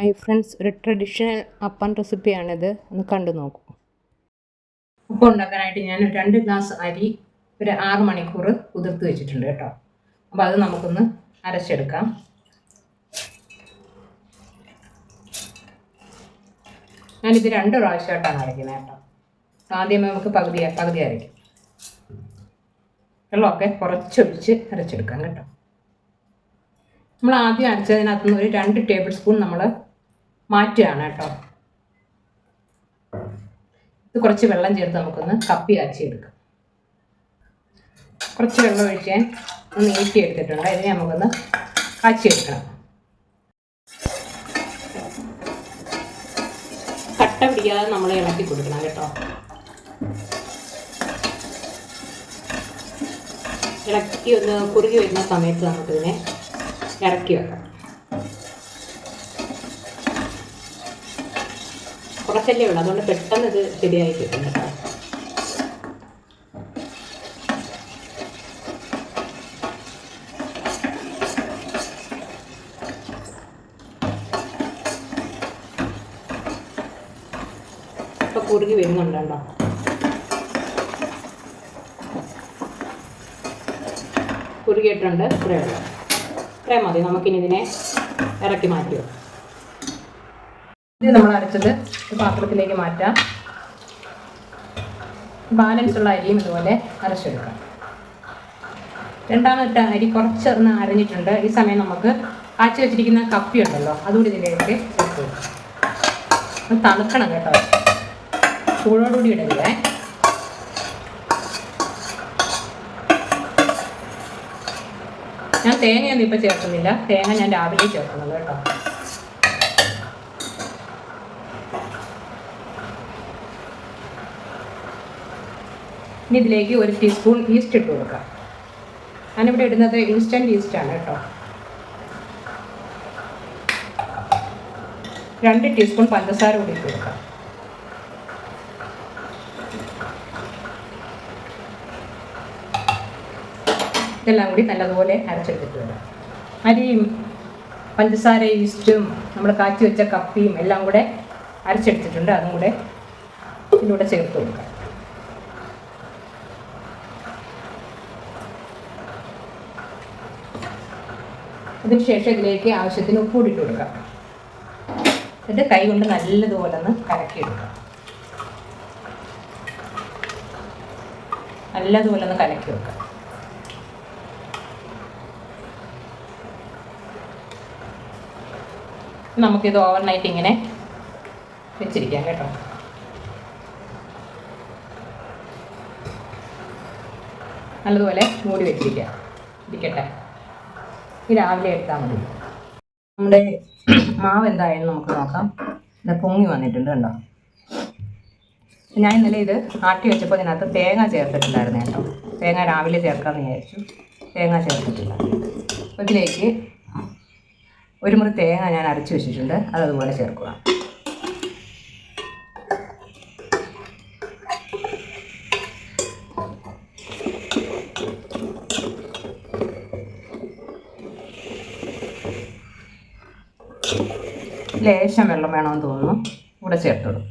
Hi friends ഒരു traditional അപ്പൻ റെസിപ്പിയാണിത്. ഒന്ന് കണ്ടു നോക്കൂ. ഉപ്പ് ഉണ്ടാക്കാനായിട്ട് ഞാൻ രണ്ട് ഗ്ലാസ് അരി ഒരു ആറ് മണിക്കൂർ കുതിർത്ത് വെച്ചിട്ടുണ്ട് കേട്ടോ. അപ്പോൾ അത് നമുക്കൊന്ന് അരച്ചെടുക്കാം. ഞാനിത് രണ്ട് പ്രാവശ്യമായിട്ടാണ് അരയ്ക്കുന്നത് കേട്ടോ. ആദ്യമേ നമുക്ക് പകുതി പകുതി അരയ്ക്കും. വെള്ളമൊക്കെ കുറച്ചൊഴിച്ച് അരച്ചെടുക്കാം കേട്ടോ. നമ്മൾ ആദ്യം അരച്ചതിനകത്തുനിന്ന് ഒരു രണ്ട് ടേബിൾ സ്പൂൺ നമ്മൾ മാറ്റുകയാണ് കേട്ടോ. ഇത് കുറച്ച് വെള്ളം ചേർത്ത് നമുക്കൊന്ന് കപ്പി കാച്ചിയെടുക്കാം കുറച്ച് വെള്ളം ഒഴിക്കാൻ ഒന്ന് നീട്ടി എടുത്തിട്ടുണ്ട്. ഇതിനെ നമുക്കൊന്ന് കാച്ചിയെടുക്കണം. കട്ട പിടിക്കാതെ നമ്മൾ ഇളക്കി കൊടുക്കണം കേട്ടോ. ഇളക്കി ഒന്ന് കുറുകി വരുന്ന സമയത്ത് നമുക്കിതിനെ ഇറക്കി വെക്കാം. കുറച്ചല്ലേ ഉള്ളൂ. അതുകൊണ്ട് പെട്ടെന്ന് ഇത് ശരിയായി കിട്ടും കേട്ടോ. ഇപ്പൊ കുറുകി വരുന്നുണ്ടോ കുറുകിയിട്ടുണ്ട്. ഇത്രയേ ഉള്ളൂ. ഇത്രയും മതി. നമുക്കിനി ഇതിനെ ഇറക്കി മാറ്റി വെക്കാം ഇത് നമ്മൾ അരച്ചത് പാത്രത്തിലേക്ക് മാറ്റാം. ബാലൻസ് ഉള്ള അരിയും ഇതുപോലെ അരച്ചെടുക്കാം. രണ്ടാമത്തെ അരി കുറച്ചൊന്ന് അരഞ്ഞിട്ടുണ്ട്. ഈ സമയം നമുക്ക് കാച്ചി വെച്ചിരിക്കുന്ന കപ്പി ഉണ്ടല്ലോ അതുകൂടി ഇതിലേക്ക് തണുക്കണം കേട്ടോ. ചൂടോടുകൂടി ഇടരുതേ. ഞാൻ തേങ്ങയൊന്നും ഇപ്പം ചേർക്കുന്നില്ല. തേങ്ങ ഞാൻ രാവിലെ ചേർക്കുന്നുള്ളൂ കേട്ടോ. ഇനി ഇതിലേക്ക് ഒരു ടീസ്പൂൺ ഈസ്റ്റ് ഇട്ട് കൊടുക്കാം ഞാനിവിടെ ഇടുന്നത് ഇൻസ്റ്റന്റ് ഈസ്റ്റാണ് കേട്ടോ. രണ്ട് ടീസ്പൂൺ പഞ്ചസാര കൂടി ഇട്ട് കൊടുക്കാം ഇതെല്ലാം കൂടി നല്ലതുപോലെ അരച്ചെടുത്തിട്ട് വരാം. അരിയും പഞ്ചസാര ഈസ്റ്റും നമ്മൾ കാച്ചി വെച്ച കപ്പിയും എല്ലാം കൂടെ അരച്ചെടുത്തിട്ടുണ്ട്. അതും കൂടെ ഇതിലൂടെ ചേർത്ത് കൊടുക്കാം. അതിനുശേഷം ഇതിലേക്ക് ആവശ്യത്തിന് ഉപ്പ് കൂടി ഇട്ട് കൊടുക്കാം. എന്നിട്ട് കൈ കൊണ്ട് നല്ലതുപോലെ ഒന്ന് കലക്കിയെടുക്കാം നല്ലതുപോലെ ഒന്ന് കലക്കി വെക്കാം. നമുക്കിത് ഓവർനൈറ്റ് ഇങ്ങനെ വെച്ചിരിക്കാം കേട്ടോ. നല്ലതുപോലെ മൂടി വെച്ചിരിക്കാം. ഇരിക്കട്ടെ. രാവിലെ എടുത്താൽ മതി. നമ്മുടെ മാവ് എന്തായാലും നമുക്ക് നോക്കാം. ഇത് പൊങ്ങി വന്നിട്ടുണ്ട് കണ്ടോ? ഞാൻ ഇന്നലെ ഇത് ആട്ടി വെച്ചപ്പോൾ ഇതിനകത്ത് തേങ്ങ ചേർത്തിട്ടുണ്ടായിരുന്നു കേട്ടോ. തേങ്ങ രാവിലെ ചേർക്കാമെന്ന് വിചാരിച്ചു. തേങ്ങ ചേർത്തിട്ടില്ല. അപ്പോൾ ഇതിലേക്ക് ഒരു മുറി തേങ്ങ ഞാൻ അരച്ച് വെച്ചിട്ടുണ്ട്. അത് ചേർക്കുക. ലേശം വെള്ളം വേണമെന്ന് തോന്നുന്നു. ഇവിടെ ചേർത്തിടും.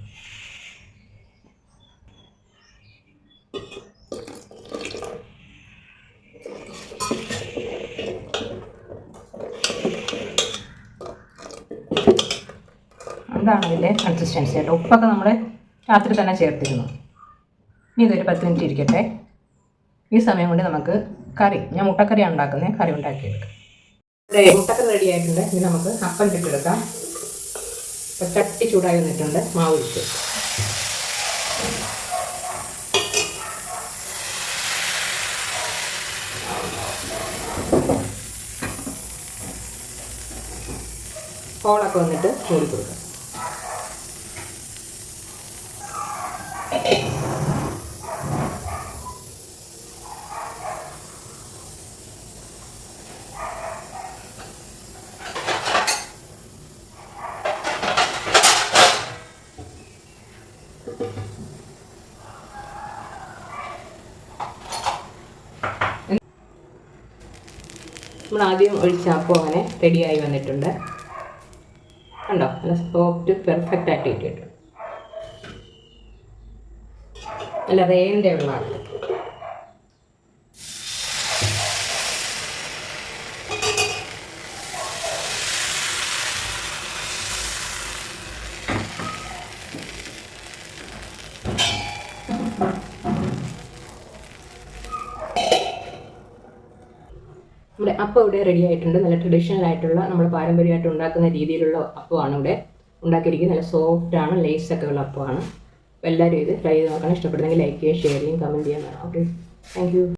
അതാണ് ഇതിന്റെ കൺസിസ്റ്റൻസി കേട്ടോ ഉപ്പൊക്കെ നമ്മൾ രാത്രി തന്നെ ചേർത്തിരുന്നു. ഇനി ഇതൊരു പത്ത് മിനിറ്റ് ഇരിക്കട്ടെ. ഈ സമയം കൊണ്ട് നമുക്ക് കറി ഞാൻ മുട്ടക്കറിയാണ് ഉണ്ടാക്കുന്നത് കറി ഉണ്ടാക്കിയെടുക്കാം. മുട്ടക്കറി റെഡി ആയിട്ടുണ്ട്. ഇനി നമുക്ക് അപ്പം ചുട്ടെടുക്കാം. ചട്ടി ചൂടായി വന്നിട്ടുണ്ട്. മാവ് ഇട്ട്. ഹോളൊക്കെ വന്നിട്ട് മൂടി കൊടുക്കാം. നമ്മൾ ആദ്യം ഒഴിച്ച അപ്പം അങ്ങനെ റെഡിയായി വന്നിട്ടുണ്ട്. കണ്ടോ? നല്ല സോഫ്റ്റ് പെർഫെക്റ്റ് ആയിട്ട് കിട്ടിയിട്ടുണ്ട്. നല്ല റേന്റെ വെള്ളമാണ് അപ്പം ഇവിടെ റെഡി ആയിട്ടുണ്ട്. നല്ല ട്രഡീഷണൽ ആയിട്ടുള്ള നമ്മൾ പാരമ്പര്യമായിട്ട് ഉണ്ടാക്കുന്ന രീതിയിലുള്ള അപ്പമാണ് ഇവിടെ ഉണ്ടാക്കിയിരിക്കുന്നത്. നല്ല സോഫ്റ്റാണ് ഒക്കെ ഉള്ള അപ്പമാണ്. എല്ലാവരും ഇത് ട്രൈ ചെയ്ത് നോക്കണം. ഇഷ്ടപ്പെടുന്നെങ്കിൽ ലൈക്ക് ചെയ്യുക ഷെയർ ചെയ്യും കമന്റ് ചെയ്യാൻ ഓക്കെ താങ്ക്